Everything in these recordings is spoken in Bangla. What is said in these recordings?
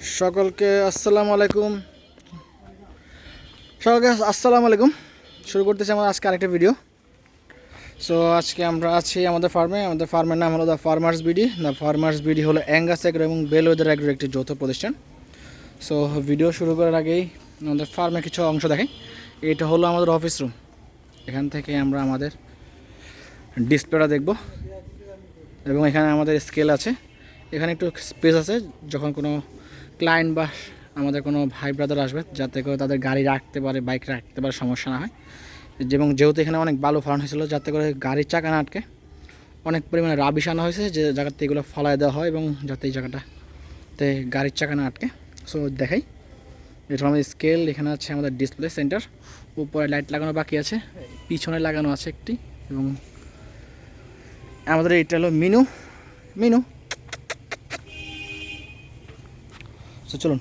সকলকে আসসালামু আলাইকুম। সকলকে আসসালামু আলাইকুম। শুরু করতেছি আমাদের আজকে আরেকটা ভিডিও সো আজকে আমরা আছি আমাদের ফার্মে আমাদের ফার্মের নাম হলো the farmers BD the farmers BD হলো অ্যাঙ্গাস এগ্রো এবং বেলওয়েদার এগ্রোর একটি যৌথ প্রতিষ্ঠান। সো ভিডিও শুরু করার আগেই আমাদের ফার্মে কিছু অংশ দেখাই এটা হলো আমাদের অফিস রুম এখান থেকে আমরা আমাদের ডিসপ্লেটা দেখব। এবং এখানে আমাদের স্কেল আছে। এখানে একটু স্পেস আছে। যখন কোনো ক্লায়েন্ট বা আমাদের কোনো ভাই ব্রাদার আসবে, যাতে করে তাদের গাড়ি রাখতে পারে বাইক রাখতে পারে, সমস্যা না হয়। এবং যেহেতু এখানে অনেক বালু ফলানো হয়েছিল, যাতে করে গাড়ির চাকা না আটকে, অনেক পরিমাণে রাবিশ আনা হয়েছে যে জায়গাতে এগুলো ফলায় দেওয়া হয় এবং যাতে এই জায়গাটাতে গাড়ির চাকা না আটকে। সো দেখাই। এটা আমাদের স্কেল এখানে আছে আমাদের ডিসপ্লে সেন্টার উপরে লাইট লাগানো বাকি আছে, পিছনে লাগানো আছে একটি, এবং আমাদের এটা হলো মিনু মিনু তো চলুন,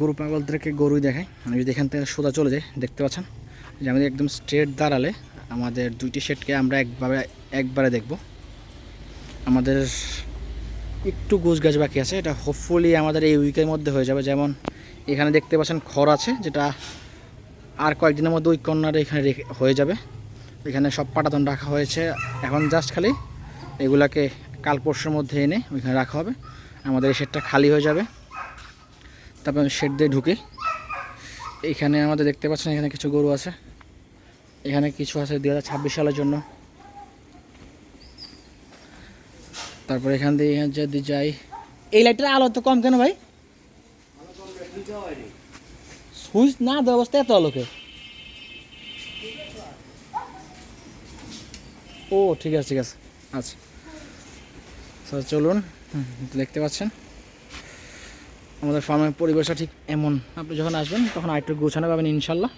গরু পাগলদেরকে গরুই দেখাই। আমি যদি এখান থেকে সোজা চলে যাই, দেখতে পাচ্ছেন? যে আমাদের একদম স্ট্রেট দাঁড়ালে আমাদের দুইটি শেডকে আমরা একবারে একবারে দেখব। আমাদের একটু গোছ গাছ বাকি আছে। এটা হোপফুলি আমাদের এই উইকের মধ্যে হয়ে যাবে। যেমন এখানে দেখতে পাচ্ছেন খড় আছে, যেটা আর কয়েকদিনের মধ্যে ওই কর্নারে এখানে হয়ে যাবে। এখানে সব পাটাতন রাখা হয়েছে। এখন জাস্ট খালি এগুলাকে কাল পরশুর মধ্যে এনে ওইখানে রাখা হবে। আমাদের এই শেডটা খালি হয়ে যাবে। তারপর শেড দিয়ে ঢুকে। এখানে আমাদের দেখতে পাচ্ছেন এখানে কিছু গরু আছে। এখানে কিছু আছে দু ছাব্বিশ সালের জন্য। তারপর এখান দিয়ে যদি যাই। এই লাইটের আলো তো কম কেন ভাই? সুইচ না দেওয়া অবস্থায় এত আলোকে। ও, ঠিক আছে ঠিক আছে। আচ্ছা। স্যার চলুন দেখতে পাচ্ছেন। আমাদের ফার্মের পরিবেশটা ঠিক এমন। আপনি যখন আসবেন, তখন আরেকটু গোছানো পাবেন ইনশাল্লাহ।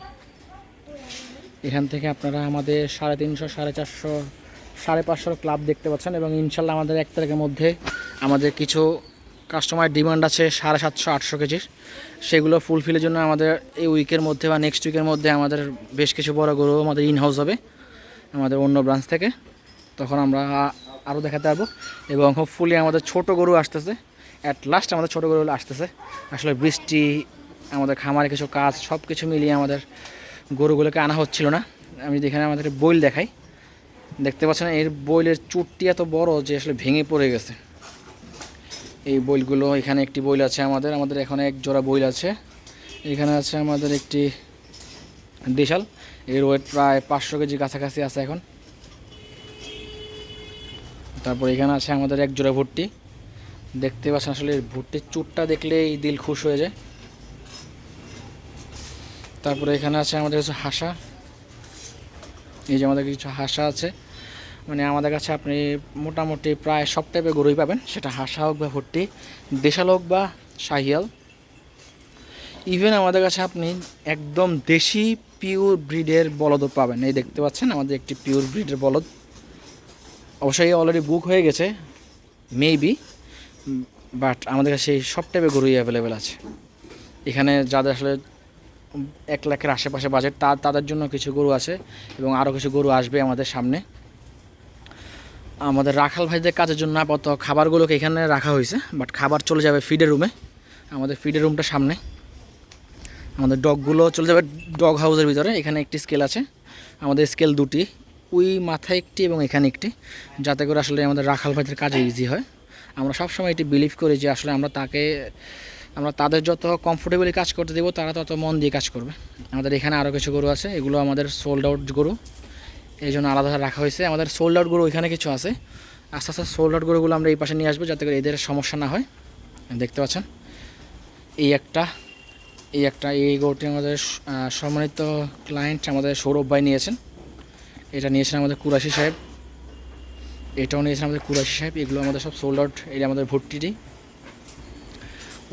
এখান থেকে আপনারা আমাদের সাড়ে তিনশো, সাড়ে চারশো, সাড়ে পাঁচশোর ক্লাব দেখতে পাচ্ছেন এবং ইনশাল্লাহ আমাদের এক তারিখের মধ্যে আমাদের কিছু কাস্টমার ডিমান্ড আছে সাড়ে সাতশো, আটশো কেজির। সেগুলো ফুলফিলের জন্য আমাদের এই উইকের মধ্যে বা নেক্সট উইকের মধ্যে আমাদের বেশ কিছু বড় গরু আমাদের ইন হাউস হবে, আমাদের অন্য ব্রাঞ্চ থেকে। তখন আমরা আরও দেখাতে পারব। এবং হোপফুলি আমাদের ছোট গরু আসতেছে। অ্যাট লাস্ট আমাদের ছোটো গরু আসতেছে। আসলে বৃষ্টি, আমাদের খামারে কিছু কাজ সব কিছু মিলিয়ে আমাদের গরুগুলোকে আনা হচ্ছিল না। আমি যেখানে আমাদের বইল দেখাই, দেখতে পাচ্ছেন এর বইলের চুটটি এত বড় যে আসলে ভেঙে পড়ে গেছে। এই বইলগুলো, এখানে একটি বইল আছে আমাদের আমাদের এখানে এক জোড়া বইল আছে। এখানে আছে আমাদের একটি দেশাল, এর ওয়েট প্রায় পাঁচশো কেজি কাছাকাছি আছে এখন। তারপর এখানে আছে আমাদের এক জোড়া ভুট্টি। দেখতে পাচ্ছেন আসলে ভুট্টির চুটটা দেখলেই দিল খুশ হয়ে যায়। তারপরে এখানে আছে আমাদের কিছু হাসা। এই যে আমাদের কিছু হাসা আছে। মানে আমাদের কাছে আপনি মোটামুটি প্রায় সব টাইপের গরুই পাবেন। সেটা হাসা হোক বা ভুট্টি, দেশাল হোক বা শাহিয়াল। ইভেন আমাদের কাছে আপনি একদম দেশি পিওর ব্রিডের বলদও পাবেন। এই দেখতে পাচ্ছেন আমাদের একটি পিওর ব্রিডের বলদ। অবশ্যই অলরেডি বুক হয়ে গেছে। মেবি বাট আমাদের কাছে এই সব টাইপের গরুই অ্যাভেলেবেল আছে। এখানে যাদের আসলে এক লাখের আশেপাশে বাজেট তা তাদের জন্য কিছু গরু আছে এবং আরও কিছু গরু আসবে আমাদের সামনে। আমাদের রাখাল ভাইদের কাজের জন্য আপাতত খাবারগুলোকে এখানে রাখা হয়েছে বাট খাবার চলে যাবে ফিডের রুমে আমাদের ফিডের রুমটা সামনে। আমাদের ডগগুলো চলে যাবে ডগ হাউসের ভিতরে, এখানে একটি স্কেল আছে। আমাদের স্কেল দুটি, ওই মাথায় একটি এবং এখানে একটি, যাতে করে আসলে আমাদের রাখাল ভাইদের কাজে ইজি হয়। আমরা সবসময় এটি বিলিভ করি যে আসলে আমরা তাকে, আমরা তাদের যত কমফোর্টেবলি কাজ করতে দেবো, তারা তত মন দিয়ে কাজ করবে। আমাদের এখানে আরও কিছু গরু আছে, এগুলো আমাদের সোল্ড আউট গরু। এই জন্য আলাদা রাখা হয়েছে। আমাদের সোল্ড আউট গরু ওইখানে কিছু আছে। আস্তে আস্তে সোল্ড আউট গরুগুলো আমরা এই পাশে নিয়ে আসব যাতে করে এদের সমস্যা না হয়। দেখতে পাচ্ছেন? এই একটা এই একটা, এই গরুটি আমাদের সম্মানিত ক্লায়েন্ট আমাদের সৌরভ ভাই নিয়েছেন। এটা নিয়েছেন আমাদের কুরাশি সাহেব। এটাও নিয়েছেন আমাদের কুরাশি সাহেব। এগুলো আমাদের সব সোল্ড আউট এটা আমাদের ভর্তিটি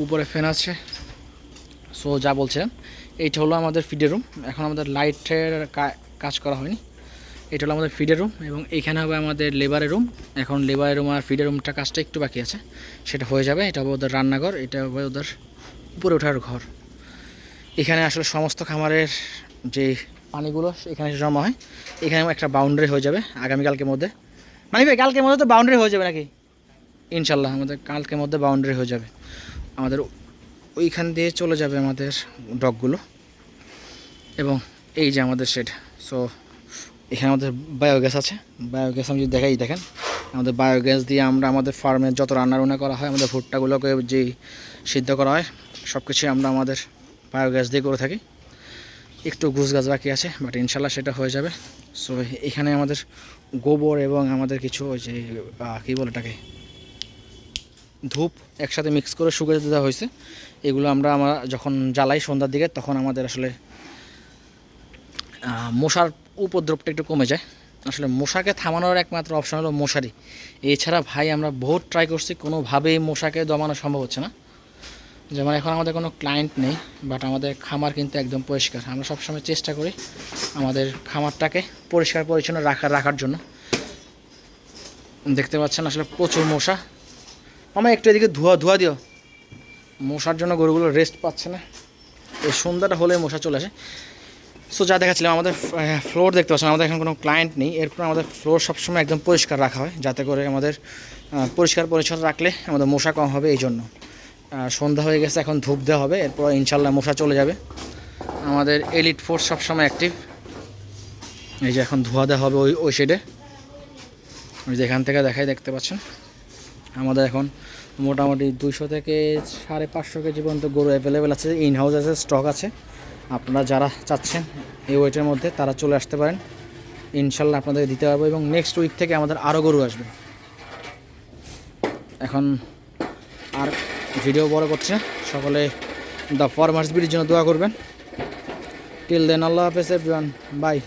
উপরে ফ্যান আছে। সো যা বলছিলাম এইটা হলো আমাদের ফিডের রুম এখন আমাদের লাইটের কাজ করা হয়নি। এটা হলো আমাদের ফিডের রুম এবং এইখানে হবে আমাদের লেবারের রুম এখন লেবারের রুম আর ফিডের রুমটা কাজটা একটু বাকি আছে। সেটা হয়ে যাবে। এটা হবে ওদের রান্নাঘর, এটা হবে ওদের উপরে ওঠার ঘর। এখানে আসলে সমস্ত খামারের যে পানিগুলো, এখানে জমা হয়। এখানে একটা বাউন্ডারি হয়ে যাবে আগামীকালকের মধ্যে। মানে ভাই কালকের মধ্যে তো বাউন্ডারি হয়ে যাবে নাকি? ইনশাল্লাহ আমাদের কালকের মধ্যে বাউন্ডারি হয়ে যাবে। আমাদের ওইখান দিয়ে চলে যাবে আমাদের ডগগুলো। এবং এই যে আমাদের শেড সো এখানে আমাদের বায়োগ্যাস আছে। বায়োগ্যাস আমি যদি দেখাই, দেখেন। আমাদের বায়োগ্যাস দিয়ে আমরা আমাদের ফার্মে যত রান্নাবান্না করা হয়, আমাদের ভুট্টাগুলোকে যেই সিদ্ধ করা হয় সব কিছুই আমরা আমাদের বায়োগ্যাস দিয়ে করে থাকি। একটু ঘুষ গাছ বাকি আছে বাট ইনশাল্লাহ সেটা হয়ে যাবে। সো এখানে আমাদের গোবর এবং আমাদের কিছু ওই যে কী বলে এটাকে? ধূপ একসাথে মিক্স করে শুকিয়ে দেওয়া হয়েছে। এগুলো আমরা আমরা যখন জ্বালাই সন্ধ্যার দিকে, তখন আমাদের আসলে মশার উপদ্রবটা একটু কমে যায়। আসলে মশাকে থামানোর একমাত্র অপশন হলো মশারি। এছাড়া ভাই, আমরা বহুত ট্রাই করছি, কোনোভাবেই মশাকে দমানো সম্ভব হচ্ছে না। যেমন এখন আমাদের কোনো ক্লায়েন্ট নেই বাট আমাদের খামার কিন্তু একদম পরিষ্কার। আমরা সবসময় চেষ্টা করি আমাদের খামারটাকে পরিষ্কার পরিচ্ছন্ন রাখা রাখার জন্য। দেখতে পাচ্ছেন আসলে প্রচুর মশা। মামা, একটু এদিকে ধোয়া ধোয়া দিও। মশার জন্য গরুগুলো রেস্ট পাচ্ছে না। এই সন্ধ্যাটা হলে মশা চলে আসে। সো যা দেখাচ্ছিলাম, আমাদের ফ্লোর দেখতে পাচ্ছেন, আমাদের এখন কোনো ক্লায়েন্ট নেই। এরপর আমাদের ফ্লোর সবসময় একদম পরিষ্কার রাখা হয়, যাতে করে আমাদের পরিষ্কার পরিচ্ছন্ন রাখলে আমাদের মশা কম হবে, এই জন্য। সন্ধ্যা হয়ে গেছে, এখন ধূপ দেওয়া হবে, এরপর ইনশাল্লাহ মশা চলে যাবে। আমাদের এলিট ফোর্স সবসময় অ্যাক্টিভ এই যে এখন ধোয়া দেওয়া হবে ওই ওই সাইডে ওই যে এখান থেকে দেখাই দেখতে পাচ্ছেন? আমাদের এখন মোটামুটি দুইশো থেকে সাড়ে পাঁচশো কেজি পর্যন্ত গরু অ্যাভেলেবেল আছে ইন হাউস আছে স্টক আছে। আপনারা যারা চাচ্ছেন এই ওয়েটের মধ্যে, তারা চলে আসতে পারেন। ইনশাল্লাহ আপনাদের দিতে পারব এবং নেক্সট উইক থেকে আমাদের আরও গরু আসবে। এখন আর ভিডিও বড় করছে। সকলে দ্য ফরমার্স বিডির জন্য দোয়া করবেন। টিল দেন আল্লাহ হাফেজ এভরিওয়ান বাই